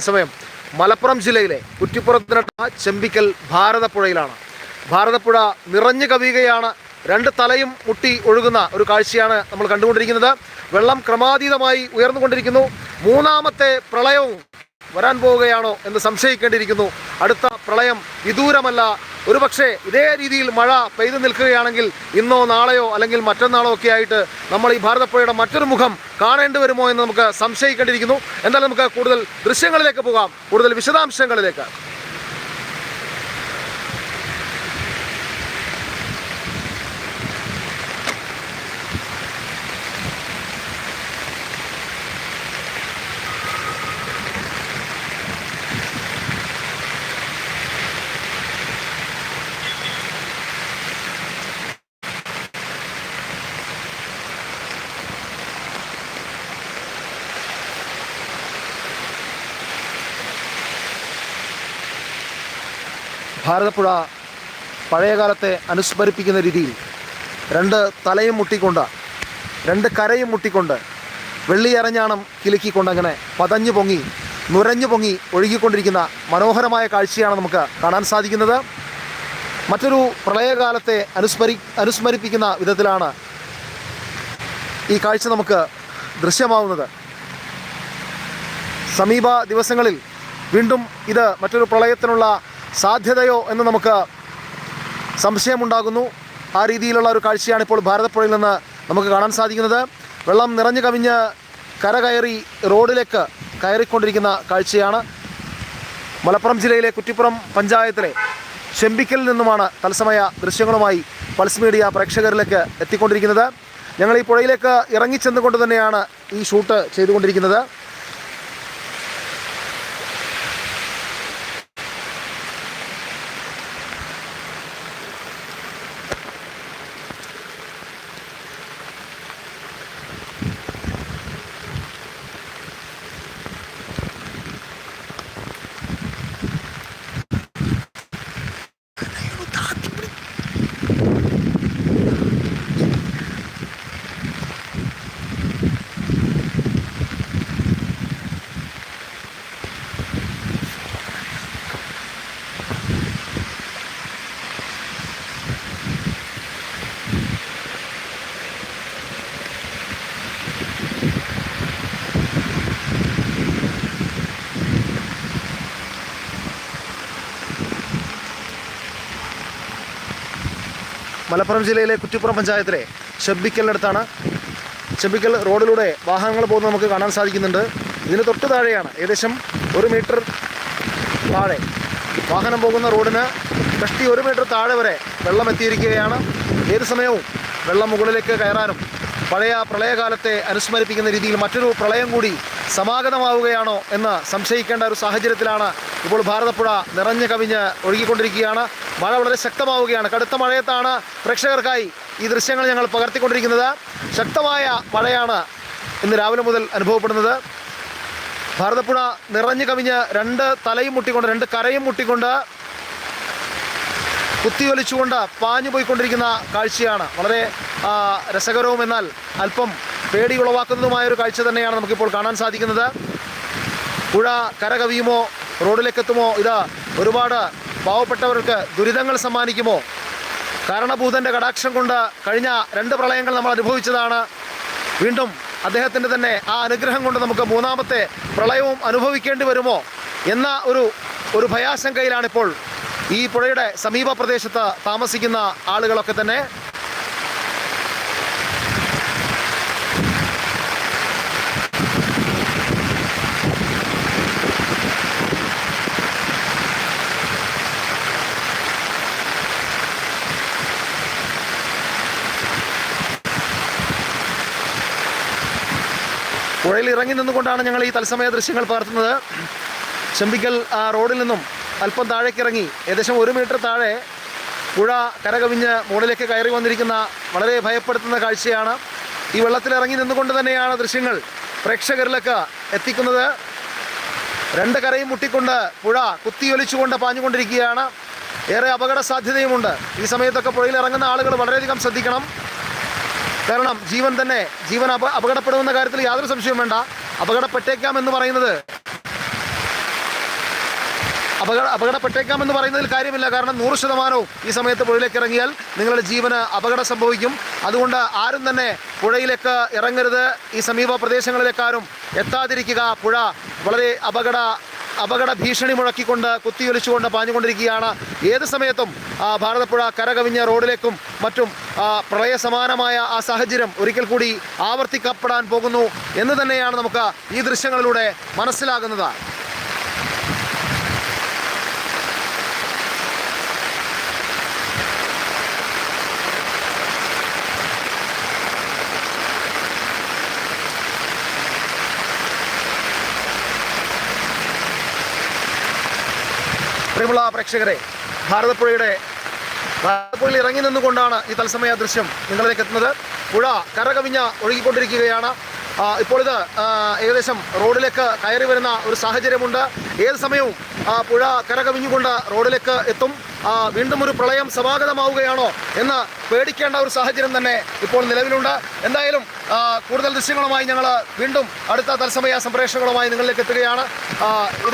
സമയം മലപ്പുറം ജില്ലയിലെ കുറ്റിപ്പുറത്തിനട്ട ചെമ്പിക്കൽ ഭാരതപ്പുഴയിലാണ്. ഭാരതപ്പുഴ നിറഞ്ഞു കവിയുകയാണ്. രണ്ട് തലയും മുട്ടി ഒഴുകുന്ന ഒരു കാഴ്ചയാണ് നമ്മൾ കണ്ടുകൊണ്ടിരിക്കുന്നത്. വെള്ളം ക്രമാതീതമായി ഉയർന്നുകൊണ്ടിരിക്കുന്നു. മൂന്നാമത്തെ പ്രളയവും വരാൻ പോവുകയാണോ എന്ന് സംശയിക്കേണ്ടിയിരിക്കുന്നു. അടുത്ത പ്രളയം വിദൂരമല്ല. ഒരുപക്ഷെ ഇതേ രീതിയിൽ മഴ പെയ്തു നിൽക്കുകയാണെങ്കിൽ ഇന്നോ നാളെയോ അല്ലെങ്കിൽ മറ്റന്നാളോ ഒക്കെ ആയിട്ട് നമ്മൾ ഈ ഭാരതപ്പുഴയുടെ മറ്റൊരു മുഖം കാണേണ്ടി വരുമോ എന്ന് നമുക്ക് സംശയിക്കേണ്ടിയിരിക്കുന്നു. എന്നാൽ നമുക്ക് കൂടുതൽ ദൃശ്യങ്ങളിലേക്ക് പോകാം. കൂടുതൽ വിശദാംശങ്ങളിലേക്ക്. ഭാരതപ്പുഴ പഴയകാലത്തെ അനുസ്മരിപ്പിക്കുന്ന രീതിയിൽ രണ്ട് തലയും മുട്ടിക്കൊണ്ട് രണ്ട് കരയും മുട്ടിക്കൊണ്ട് വെള്ളിയരഞ്ഞാണം കിലുക്കിക്കൊണ്ട് അങ്ങനെ പതഞ്ഞു പൊങ്ങി നുരഞ്ഞു പൊങ്ങി ഒഴുകിക്കൊണ്ടിരിക്കുന്ന മനോഹരമായ കാഴ്ചയാണ് നമുക്ക് കാണാൻ സാധിക്കുന്നത്. മറ്റൊരു പ്രളയകാലത്തെ അനുസ്മരി അനുസ്മരിപ്പിക്കുന്ന വിധത്തിലാണ് ഈ കാഴ്ച നമുക്ക് ദൃശ്യമാവുന്നത്. സമീപ ദിവസങ്ങളിൽ വീണ്ടും ഇത് മറ്റൊരു പ്രളയത്തിനുള്ള സാധ്യതയോ എന്ന് നമുക്ക് സംശയമുണ്ടാകുന്നു. ആ രീതിയിലുള്ള ഒരു കാഴ്ചയാണ് ഇപ്പോൾ ഭാരതപ്പുഴയിൽ നിന്ന് നമുക്ക് കാണാൻ സാധിക്കുന്നത്. വെള്ളം നിറഞ്ഞു കവിഞ്ഞ് കര കയറി റോഡിലേക്ക് കയറിക്കൊണ്ടിരിക്കുന്ന കാഴ്ചയാണ്. മലപ്പുറം ജില്ലയിലെ കുറ്റിപ്പുറം പഞ്ചായത്തിലെ ചെമ്പിക്കലിൽ നിന്നുമാണ് തത്സമയ ദൃശ്യങ്ങളുമായി പൾസ് മീഡിയ പ്രേക്ഷകരിലേക്ക് എത്തിക്കൊണ്ടിരിക്കുന്നത്. ഞങ്ങൾ ഈ പുഴയിലേക്ക് ഇറങ്ങിച്ചെന്നുകൊണ്ട് തന്നെയാണ് ഈ ഷൂട്ട് ചെയ്തുകൊണ്ടിരിക്കുന്നത്. മലപ്പുറം ജില്ലയിലെ കുറ്റിപ്പുറം പഞ്ചായത്തിലെ ചെമ്പിക്കലിനടുത്താണ് ചെമ്പിക്കൽ റോഡിലൂടെ വാഹനങ്ങൾ പോകുന്നത് നമുക്ക് കാണാൻ സാധിക്കുന്നുണ്ട്. ഇതിന് തൊട്ട് താഴെയാണ് ഏകദേശം ഒരു മീറ്റർ താഴെ. വാഹനം പോകുന്ന റോഡിന് കഷ്ടി ഒരു മീറ്റർ താഴെ വരെ വെള്ളം എത്തിയിരിക്കുകയാണ്. ഏത് സമയവും വെള്ളം മുകളിലേക്ക് കയറാനും പഴയ പ്രളയകാലത്തെ അനുസ്മരിപ്പിക്കുന്ന രീതിയിൽ മറ്റൊരു പ്രളയം കൂടി സമാഗതമാവുകയാണോ എന്ന് സംശയിക്കേണ്ട ഒരു സാഹചര്യത്തിലാണ് ഇപ്പോൾ ഭാരതപ്പുഴ നിറഞ്ഞു കവിഞ്ഞ് ഒഴുകിക്കൊണ്ടിരിക്കുകയാണ്. മഴ വളരെ ശക്തമാവുകയാണ്. കടുത്ത മഴയത്താണ് പ്രേക്ഷകർക്കായി ഈ ദൃശ്യങ്ങൾ ഞങ്ങൾ പകർത്തിക്കൊണ്ടിരിക്കുന്നത്. ശക്തമായ മഴയാണ് ഇന്ന് രാവിലെ മുതൽ അനുഭവപ്പെടുന്നത്. ഭാരതപ്പുഴ നിറഞ്ഞു കവിഞ്ഞ് രണ്ട് തലയും മുട്ടിക്കൊണ്ട് രണ്ട് കരയും മുട്ടിക്കൊണ്ട് കുത്തിയൊലിച്ചുകൊണ്ട് പാഞ്ഞു പോയിക്കൊണ്ടിരിക്കുന്ന കാഴ്ചയാണ്. വളരെ രസകരവും എന്നാൽ അല്പം പേടി ഉളവാക്കുന്നതുമായ ഒരു കാഴ്ച തന്നെയാണ് നമുക്കിപ്പോൾ കാണാൻ സാധിക്കുന്നത്. പുഴ കരകവിയുമോ റോഡിലേക്കെത്തുമോ ഇത് ഒരുപാട് പാവപ്പെട്ടവർക്ക് ദുരിതങ്ങൾ സമ്മാനിക്കുമോ? കാരണഭൂതന്റെ കടാക്ഷം കൊണ്ട് കഴിഞ്ഞ രണ്ട് പ്രളയങ്ങൾ നമ്മൾ അനുഭവിച്ചതാണ്. വീണ്ടും അദ്ദേഹത്തിന്റെ തന്നെ ആ അനുഗ്രഹം കൊണ്ട് നമുക്ക് മൂന്നാമത്തെ പ്രളയവും അനുഭവിക്കേണ്ടി വരുമോ എന്ന ഒരു ഒരു ഭയാശങ്കയിലാണിപ്പോൾ ഈ പുഴയുടെ സമീപ പ്രദേശത്ത് താമസിക്കുന്ന ആളുകളൊക്കെ തന്നെ. പുഴയിൽ ഇറങ്ങി നിന്നുകൊണ്ടാണ് ഞങ്ങൾ ഈ തത്സമയ ദൃശ്യങ്ങൾ പകർത്തുന്നത്. ചെമ്പിക്കൽ റോഡിൽ നിന്നും അല്പം താഴേക്ക് ഇറങ്ങി ഏകദേശം ഒരു മീറ്റർ താഴെ പുഴ കരകവിഞ്ഞ് മുകളിലേക്ക് കയറി വന്നിരിക്കുന്ന വളരെ ഭയപ്പെടുത്തുന്ന കാഴ്ചയാണ്. ഈ വെള്ളത്തിൽ ഇറങ്ങി നിന്നുകൊണ്ട് തന്നെയാണ് ദൃശ്യങ്ങൾ പ്രേക്ഷകരിലേക്ക് എത്തിക്കുന്നത്. രണ്ട് കരയും മുട്ടിക്കൊണ്ട് പുഴ കുത്തിയൊലിച്ചുകൊണ്ട് പാഞ്ഞുകൊണ്ടിരിക്കുകയാണ്. ഏറെ അപകട സാധ്യതയുമുണ്ട് ഈ സമയത്തൊക്കെ പുഴയിൽ ഇറങ്ങുന്ന ആളുകൾ വളരെയധികം ശ്രദ്ധിക്കണം. കാരണം ജീവൻ തന്നെ ജീവൻ അപ അപകടപ്പെടുമെന്ന കാര്യത്തിൽ യാതൊരു സംശയവും വേണ്ട. അപകടപ്പെട്ടേക്കാം എന്ന് പറയുന്നത് അപകട അപകടപ്പെട്ടേക്കാം എന്ന് പറയുന്നതിൽ കാര്യമില്ല. കാരണം നൂറ് ശതമാനവും ഈ സമയത്ത് പുഴയിലേക്ക് ഇറങ്ങിയാൽ നിങ്ങളുടെ ജീവന് അപകടം സംഭവിക്കും. അതുകൊണ്ട് ആരും തന്നെ പുഴയിലേക്ക് ഇറങ്ങരുത്. ഈ സമീപ പ്രദേശങ്ങളിലേക്കാരും എത്താതിരിക്കുക. പുഴ വളരെ അപകട അപകട ഭീഷണി മുഴക്കിക്കൊണ്ട് കുത്തിയൊലിച്ചുകൊണ്ട് പാഞ്ഞുകൊണ്ടിരിക്കുകയാണ്. ഏത് സമയത്തും ഭാരതപ്പുഴ കരകവിഞ്ഞ റോഡിലേക്കും മറ്റും ആ, പ്രളയ സമാനമായ ആ സാഹചര്യം ഒരിക്കൽ കൂടി ആവർത്തിക്കപ്പെടാൻ പോകുന്നു എന്ന് തന്നെയാണ് നമുക്ക് ഈ ദൃശ്യങ്ങളിലൂടെ മനസ്സിലാകുന്നത്. പ്രിയമുള്ള പ്രേക്ഷകരെ ഭാരതപ്പുഴയുടെ ഭാരതപ്പുഴയിൽ ഇറങ്ങി നിന്നുകൊണ്ടാണ് ഈ തത്സമയ ദൃശ്യം നിങ്ങളിലേക്ക് എത്തുന്നത്. പുഴ കരകവിഞ്ഞ ഒഴുകിക്കൊണ്ടിരിക്കുകയാണ്. ഇപ്പോൾ ഇത് ഏകദേശം റോഡിലേക്ക് കയറി വരുന്ന ഒരു സാഹചര്യമുണ്ട്. ഏത് സമയവും പുഴ കരകവിഞ്ഞുകൊണ്ട് റോഡിലേക്ക് എത്തും. വീണ്ടും ഒരു പ്രളയം സമാഗതമാവുകയാണോ എന്ന് പേടിക്കേണ്ട ഒരു സാഹചര്യം തന്നെ ഇപ്പോൾ നിലവിലുണ്ട്. എന്തായാലും കൂടുതൽ ദൃശ്യങ്ങളുമായി ഞങ്ങൾ വീണ്ടും അടുത്ത തത്സമയ സംപ്രേഷണങ്ങളുമായി നിങ്ങളിലേക്ക് എത്തുകയാണ്. ഇത്